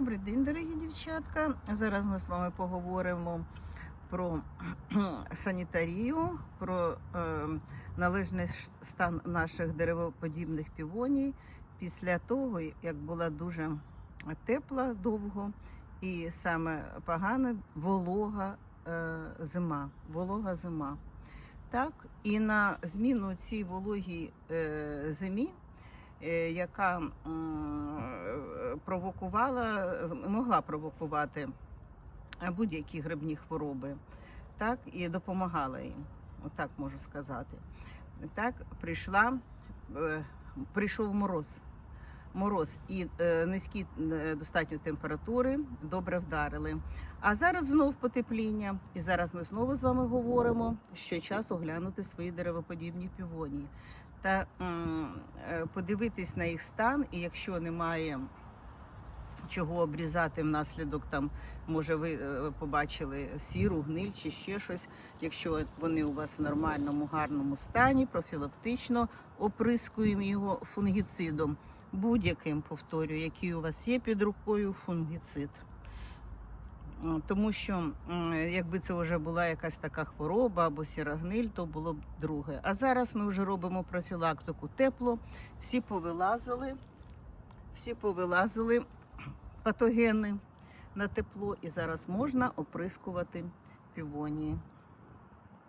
Добрий день, дорогі дівчатка. Зараз ми з вами поговоримо про санітарію, про е, належний стан наших деревоподібних півоній після того, як була дуже тепла довго і саме погана волога е, зима. Волога зима. Так, і на зміну цій вологій е, зимі яка е, провокувала, могла провокувати е, будь-які грибні хвороби, так, і допомагала їм, отак можу сказати. Так, прийшла, е, прийшов мороз. Мороз і е, низькі е, достатньо температури добре вдарили. А зараз знов потепління, і зараз ми знову з вами говоримо, що час оглянути свої деревоподібні півонії та е, подивитись на їх стан, і якщо немає чого обрізати внаслідок, там може ви е, побачили сіру, гниль чи ще щось. Якщо вони у вас в нормальному, гарному стані, профілактично оприскуємо його фунгіцидом. Будь-яким повторюю, який у вас є під рукою фунгіцид. Тому що якби це вже була якась така хвороба або сірогниль, то було б друге. А зараз ми вже робимо профілактику тепло, всі повилазили, всі повилазили патогени на тепло, і зараз можна оприскувати півонії.